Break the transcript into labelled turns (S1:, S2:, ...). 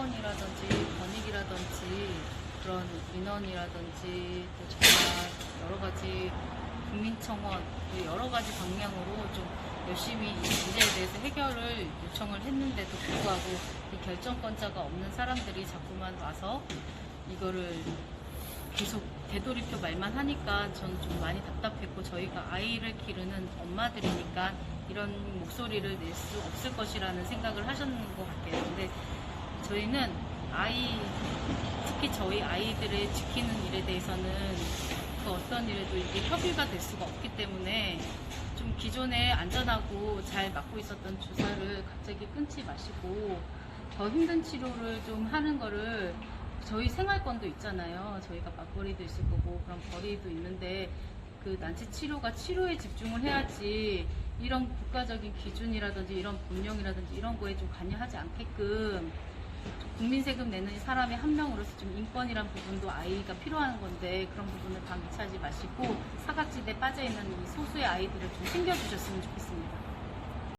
S1: 인권이라든지 권익이라든지 그런 민원이라든지 또 정말 여러 가지 국민청원 또 여러 가지 방향으로 좀 열심히 이 문제에 대해서 해결을 요청을 했는데도 불구하고 이 결정권자가 없는 사람들이 자꾸만 와서 이거를 계속 되돌이표 말만 하니까 저는 좀 많이 답답했고 저희가 아이를 기르는 엄마들이니까 이런 목소리를 낼 수 없을 것이라는 생각을 하셨는 것 같아요. 근데 저희는 아이 특히 저희 아이들을 지키는 일에 대해서는 그 어떤 일에도 이게 협의가 될 수가 없기 때문에 좀 기존에 안전하고 잘 맞고 있었던 주사를 갑자기 끊지 마시고 더 힘든 치료를 좀 하는 거를 저희 생활권도 있잖아요. 저희가 맞벌이도 있을 거고 그런 벌이도 있는데 그 난치 치료가 치료에 집중을 해야지 이런 국가적인 기준이라든지 이런 법령이라든지 이런 거에 좀 관여하지 않게끔 국민 세금 내는 사람의 한 명으로서 좀 인권이란 부분도 아이가 필요한 건데 그런 부분을 방치하지 마시고 사각지대에 빠져 있는 이 소수의 아이들을 좀 챙겨주셨으면 좋겠습니다.